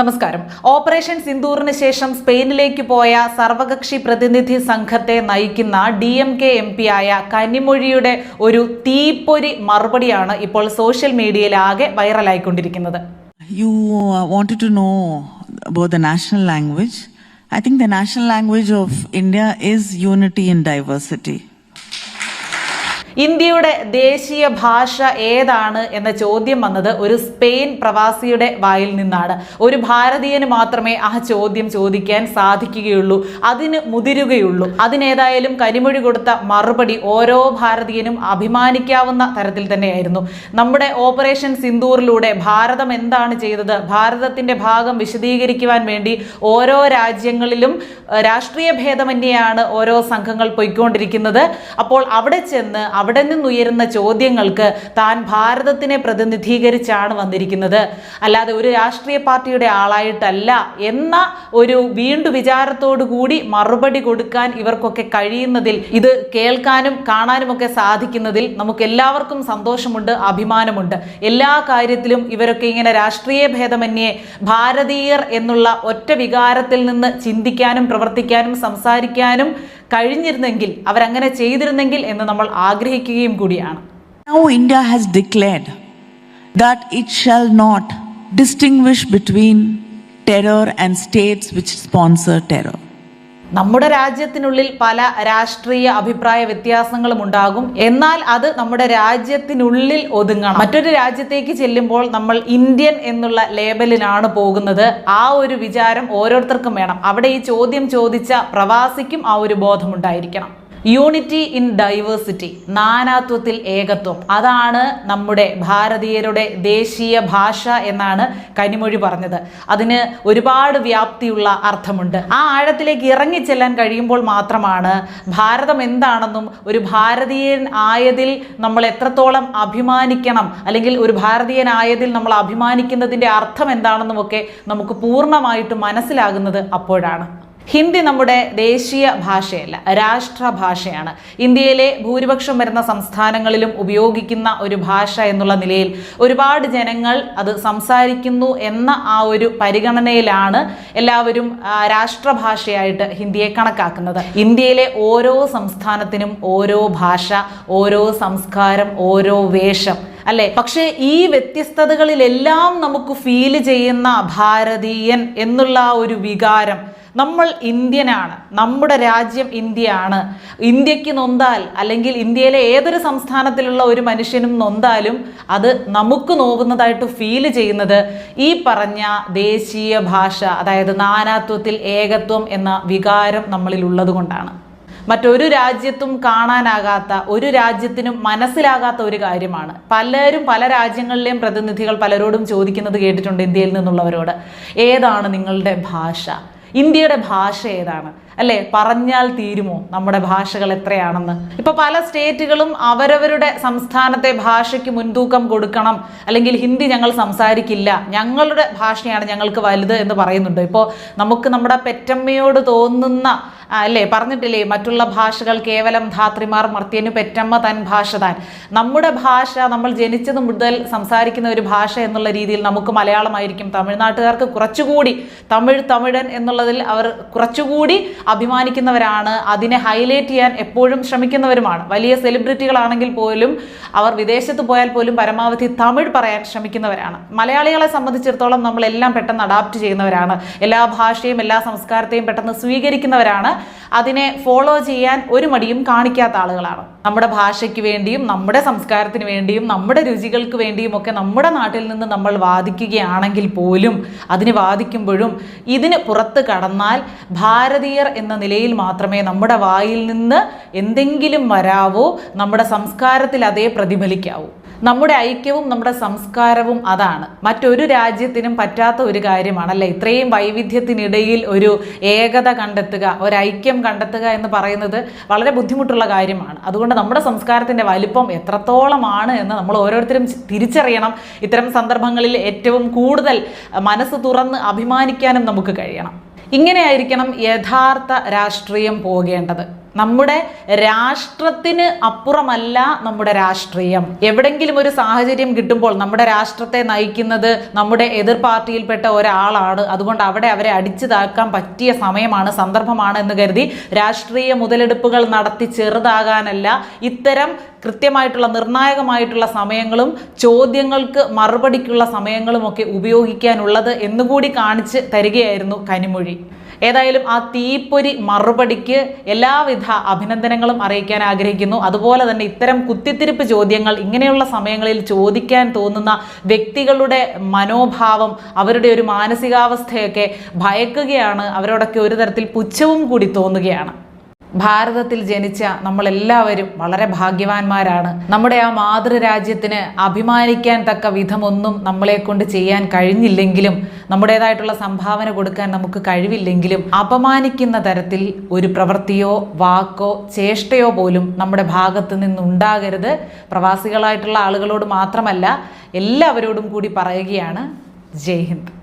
നമസ്കാരം. ഓപ്പറേഷൻ സിന്ദൂറിന് ശേഷം സ്പെയിനിലേക്ക് പോയ സർവകക്ഷി പ്രതിനിധി സംഘത്തെ നയിക്കുന്ന D M K M P ആയ കനിമൊഴിയുടെ ഒരു തീപ്പൊരി മറുപടിയാണ് ഇപ്പോൾ സോഷ്യൽ മീഡിയയിൽ ആകെ വൈറലായിക്കൊണ്ടിരിക്കുന്നത്. You want to know know the national language I think the national language of India is unity in diversity. ഇന്ത്യയുടെ ദേശീയ ഭാഷ ഏതാണ് എന്ന ചോദ്യം വന്നത് ഒരു സ്പെയിൻ പ്രവാസിയുടെ വായിൽ നിന്നാണ്. ഒരു ഭാരതീയന് മാത്രമേ ആ ചോദ്യം ചോദിക്കാൻ സാധിക്കുകയുള്ളൂ അതിന് മുതിരുകയുള്ളൂ. അതിനേതായാലും കരിമൊഴി കൊടുത്ത മറുപടി ഓരോ ഭാരതീയനും അഭിമാനിക്കാവുന്ന തരത്തിൽ തന്നെയായിരുന്നു. നമ്മുടെ ഓപ്പറേഷൻ സിന്ദൂറിലൂടെ ഭാരതം എന്താണ് ചെയ്തത്? ഭാരതത്തിന്റെ ഭാഗം വിശദീകരിക്കുവാൻ വേണ്ടി ഓരോ രാജ്യങ്ങളിലും രാഷ്ട്രീയ ഭേദമന്യെയാണ് ഓരോ സംഘങ്ങൾ പൊയ്ക്കൊണ്ടിരിക്കുന്നത്. അപ്പോൾ അവിടെ ചെന്ന് അവിടെ നിന്നുയരുന്ന ചോദ്യങ്ങൾക്ക് താൻ ഭാരതത്തിനെ പ്രതിനിധീകരിച്ചാണ് വന്നിരിക്കുന്നത്. അല്ലാതെ ഒരു രാഷ്ട്രീയ പാർട്ടിയുടെ ആളായിട്ടല്ല എന്ന ഒരു വീണ്ടു വിചാരത്തോടു കൂടി മറുപടി കൊടുക്കാൻ ഇവർക്കൊക്കെ കഴിയുന്നതിൽ ഇത് കേൾക്കാനും കാണാനുമൊക്കെ സാധിക്കുന്നതിൽ നമുക്ക് എല്ലാവർക്കും സന്തോഷമുണ്ട് അഭിമാനമുണ്ട്. എല്ലാ കാര്യത്തിലും ഇവരൊക്കെ ഇങ്ങനെ രാഷ്ട്രീയ ഭേദമന്യേ ഭാരതീയർ എന്നുള്ള ഒറ്റ വികാരത്തിൽ നിന്ന് ചിന്തിക്കാനും പ്രവർത്തിക്കാനും സംസാരിക്കാനും കഴിഞ്ഞിരുന്നെങ്കിൽ അവരങ്ങനെ ചെയ്തിരുന്നെങ്കിൽ എന്ന് നമ്മൾ ആഗ്രഹിക്കുകയും കൂടിയാണ്. India has declared that it shall not distinguish between terror and states which sponsor terror നമ്മുടെ രാജ്യത്തിനുള്ളിൽ പല രാഷ്ട്രീയ അഭിപ്രായ വ്യത്യാസങ്ങളും ഉണ്ടാകും. എന്നാൽ അത് നമ്മുടെ രാജ്യത്തിനുള്ളിൽ ഒതുങ്ങണം. മറ്റൊരു രാജ്യത്തേക്ക് ചെല്ലുമ്പോൾ നമ്മൾ ഇന്ത്യൻ എന്നുള്ള ലേബലിനാണ് പോകുന്നത്. ആ ഒരു വിചാരം ഓരോരുത്തർക്കും വേണം. അവിടെ ഈ ചോദ്യം ചോദിച്ച പ്രവാസിക്കും ആ ഒരു ബോധമുണ്ടായിരിക്കണം. യൂണിറ്റി ഇൻ ഡൈവേഴ്സിറ്റി നാനാത്വത്തിൽ ഏകത്വം. അതാണ് നമ്മുടെ ഭാരതീയരുടെ ദേശീയ ഭാഷ എന്നാണ് കനിമൊഴി പറഞ്ഞത്. അതിന് ഒരുപാട് വ്യാപ്തിയുള്ള അർത്ഥമുണ്ട്. ആ ആഴത്തിലേക്ക് ഇറങ്ങിച്ചെല്ലാൻ കഴിയുമ്പോൾ മാത്രമാണ് ഭാരതം എന്താണെന്നും ഒരു ഭാരതീയൻ ആയതിൽ നമ്മൾ എത്രത്തോളം അഭിമാനിക്കണം അല്ലെങ്കിൽ ഒരു ഭാരതീയനായതിൽ നമ്മൾ അഭിമാനിക്കുന്നതിന്റെ അർത്ഥം എന്താണെന്നും ഒക്കെ നമുക്ക് പൂർണമായിട്ട് മനസ്സിലാകുന്നത് അപ്പോഴാണ്. ഹിന്ദി നമ്മുടെ ദേശീയ ഭാഷയല്ല രാഷ്ട്രഭാഷയാണ്. ഇന്ത്യയിലെ ഭൂരിപക്ഷം വരുന്ന സംസ്ഥാനങ്ങളിലും ഉപയോഗിക്കുന്ന ഒരു ഭാഷ എന്നുള്ള നിലയിൽ ഒരുപാട് ജനങ്ങൾ അത് സംസാരിക്കുന്നു എന്ന ആ ഒരു പരിഗണനയിലാണ് എല്ലാവരും രാഷ്ട്രഭാഷയായിട്ട് ഹിന്ദിയെ കണക്കാക്കുന്നത്. ഇന്ത്യയിലെ ഓരോ സംസ്ഥാനത്തിനും ഓരോ ഭാഷ ഓരോ സംസ്കാരം ഓരോ വേഷം അല്ലെ? പക്ഷേ ഈ വ്യത്യസ്തതകളിലെല്ലാം നമുക്ക് ഫീൽ ചെയ്യുന്ന ഭാരതീയൻ എന്നുള്ള ഒരു വികാരം നമ്മൾ ഇന്ത്യനാണ് നമ്മുടെ രാജ്യം ഇന്ത്യയാണ്. ഇന്ത്യയ്ക്ക് നൊന്താൽ അല്ലെങ്കിൽ ഇന്ത്യയിലെ ഏതൊരു സംസ്ഥാനത്തിലുള്ള ഒരു മനുഷ്യനും നൊന്താലും അത് നമുക്ക് നോവുന്നതായിട്ട് ഫീൽ ചെയ്യുന്നത് ഈ പറഞ്ഞ ദേശീയ ഭാഷ അതായത് നാനാത്വത്തിൽ ഏകത്വം എന്ന വികാരം നമ്മളിൽ ഉള്ളത് കൊണ്ടാണ്. മറ്റൊരു രാജ്യത്തും കാണാനാകാത്ത ഒരു രാജ്യത്തിനും മനസ്സിലാകാത്ത ഒരു കാര്യമാണ്. പലരും പല രാജ്യങ്ങളിലെയും പ്രതിനിധികൾ പലരോടും ചോദിക്കുന്നത് കേട്ടിട്ടുണ്ട് ഇന്ത്യയിൽ നിന്നുള്ളവരോട്. ഏതാണ് നിങ്ങളുടെ ഭാഷ? ഇന്ത്യയുടെ ഭാഷ ഏതാണ്? അല്ലേ? പറഞ്ഞാൽ തീരുമോ? നമ്മുടെ ഭാഷകൾ എത്രയാണെന്ന്. ഇപ്പൊ പല സ്റ്റേറ്റുകളും അവരവരുടെ സംസ്ഥാനത്തെ ഭാഷയ്ക്ക് മുൻതൂക്കം കൊടുക്കണം. അല്ലെങ്കിൽ ഹിന്ദി ഞങ്ങൾ സംസാരിക്കില്ല. ഞങ്ങളുടെ ഭാഷയാണ് ഞങ്ങൾക്ക് വലുത് എന്ന് പറയുന്നുണ്ട്. ഇപ്പോൾ നമുക്ക് നമ്മുടെ പെറ്റമ്മയോട് തോന്നുന്ന അല്ലേ? പറഞ്ഞിട്ടില്ലേ? മറ്റുള്ള ഭാഷകൾ കേവലം ധാത്രിമാർ മർത്യനു പെറ്റമ്മ തൻ ഭാഷ താൻ. നമ്മുടെ ഭാഷ നമ്മൾ ജനിച്ചത് മുതൽ സംസാരിക്കുന്ന ഒരു ഭാഷ എന്നുള്ള രീതിയിൽ നമുക്ക് മലയാളമായിരിക്കും. തമിഴ്നാട്ടുകാർക്ക് കുറച്ചുകൂടി തമിഴ് തമിഴൻ എന്നുള്ളതിൽ അവർ കുറച്ചുകൂടി അഭിമാനിക്കുന്നവരാണ്. അതിനെ ഹൈലൈറ്റ് ചെയ്യാൻ എപ്പോഴും ശ്രമിക്കുന്നവരുമാണ്. വലിയ സെലിബ്രിറ്റികളാണെങ്കിൽ പോലും അവർ വിദേശത്ത് പോയാൽ പോലും പരമാവധി തമിഴ് പറയാൻ ശ്രമിക്കുന്നവരാണ്. മലയാളികളെ സംബന്ധിച്ചിടത്തോളം നമ്മളെല്ലാം പെട്ടെന്ന് അഡാപ്റ്റ് ചെയ്യുന്നവരാണ്. എല്ലാ ഭാഷയും എല്ലാ സംസ്കാരത്തെയും പെട്ടെന്ന് സ്വീകരിക്കുന്നവരാണ്. അതിനെ ഫോളോ ചെയ്യാൻ ഒരു മടിയും കാണിക്കാത്ത ആളുകളാണ്. നമ്മുടെ ഭാഷയ്ക്ക് വേണ്ടിയും നമ്മുടെ സംസ്കാരത്തിന് വേണ്ടിയും നമ്മുടെ രുചികൾക്ക് വേണ്ടിയും ഒക്കെ നമ്മുടെ നാട്ടിൽ നിന്ന് നമ്മൾ വാദിക്കുകയാണെങ്കിൽ പോലും അതിന് വാദിക്കുമ്പോഴും ഇതിന് പുറത്ത് കടന്നാൽ ഭാരതീയർ എന്ന നിലയിൽ മാത്രമേ നമ്മുടെ വായിൽ നിന്ന് എന്തെങ്കിലും വരാവോ നമ്മുടെ സംസ്കാരത്തിൽ അതേ പ്രതിഫലിക്കാവൂ. നമ്മുടെ ഐക്യവും നമ്മുടെ സംസ്കാരവും അതാണ്. മറ്റൊരു രാജ്യത്തിനും പറ്റാത്ത ഒരു കാര്യമാണല്ലേ? ഇത്രയും വൈവിധ്യത്തിനിടയിൽ ഒരു ഏകത കണ്ടെത്തുക ഒരു ഐക്യം കണ്ടെത്തുക എന്ന് പറയുന്നത് വളരെ ബുദ്ധിമുട്ടുള്ള കാര്യമാണ്. അതുകൊണ്ട് നമ്മുടെ സംസ്കാരത്തിന്റെ വലിപ്പം എത്രത്തോളമാണ് എന്ന് നമ്മൾ ഓരോരുത്തരും തിരിച്ചറിയണം. ഇത്തരം സന്ദർഭങ്ങളിൽ ഏറ്റവും കൂടുതൽ മനസ്സ് തുറന്ന് അഭിമാനിക്കാനും നമുക്ക് കഴിയണം. ഇങ്ങനെയായിരിക്കണം യഥാർത്ഥ രാഷ്ട്രീയം പോകേണ്ടത്. നമ്മുടെ രാഷ്ട്രത്തിന് അപ്പുറമല്ല നമ്മുടെ രാഷ്ട്രീയം. എവിടെങ്കിലും ഒരു സാഹചര്യം കിട്ടുമ്പോൾ നമ്മുടെ രാഷ്ട്രത്തെ നയിക്കുന്നത് നമ്മുടെ എതിർ പാർട്ടിയിൽപ്പെട്ട ഒരാളാണ്. അതുകൊണ്ട് അവിടെ അവരെ അടിച്ചു താക്കാൻ പറ്റിയ സമയമാണ് സന്ദർഭമാണ് എന്ന് കരുതി രാഷ്ട്രീയ മുതലെടുപ്പുകൾ നടത്തി ചെറുതാകാനല്ല ഇത്തരം കൃത്യമായിട്ടുള്ള നിർണായകമായിട്ടുള്ള സമയങ്ങളും ചോദ്യങ്ങൾക്ക് മറുപടിക്കുള്ള സമയങ്ങളുമൊക്കെ ഉപയോഗിക്കാനുള്ളത് എന്നുകൂടി കാണിച്ച് തരികയായിരുന്നു കനിമൊഴി. ഏതായാലും ആ തീപ്പൊരി മറുപടിക്ക് എല്ലാവിധ അഭിനന്ദനങ്ങളും അറിയിക്കാൻ ആഗ്രഹിക്കുന്നു. അതുപോലെ തന്നെ ഇത്തരം കുത്തിത്തിരിപ്പ് ചോദ്യങ്ങൾ ഇങ്ങനെയുള്ള സമയങ്ങളിൽ ചോദിക്കാൻ തോന്നുന്ന വ്യക്തികളുടെ മനോഭാവം അവരുടെ ഒരു മാനസികാവസ്ഥയൊക്കെ ഭയക്കുകയാണ്. അവരോടൊക്കെ ഒരു തരത്തിൽ പുച്ഛവും കൂടി തോന്നുകയാണ്. ഭാരതത്തിൽ ജനിച്ച നമ്മളെല്ലാവരും വളരെ ഭാഗ്യവാന്മാരാണ്. നമ്മുടെ ആ മാതൃരാജ്യത്തിന് അഭിമാനിക്കാൻ തക്ക വിധമൊന്നും നമ്മളെ കൊണ്ട് ചെയ്യാൻ കഴിഞ്ഞില്ലെങ്കിലും നമ്മുടേതായിട്ടുള്ള സംഭാവന കൊടുക്കാൻ നമുക്ക് കഴിവില്ലെങ്കിലും അപമാനിക്കുന്ന തരത്തിൽ ഒരു പ്രവൃത്തിയോ വാക്കോ ചേഷ്ടയോ പോലും നമ്മുടെ ഭാഗത്ത് നിന്നുണ്ടാകരുത്. പ്രവാസികളായിട്ടുള്ള ആളുകളോട് മാത്രമല്ല എല്ലാവരോടും കൂടി പറയുകയാണ്. ജയ് ഹിന്ദ്.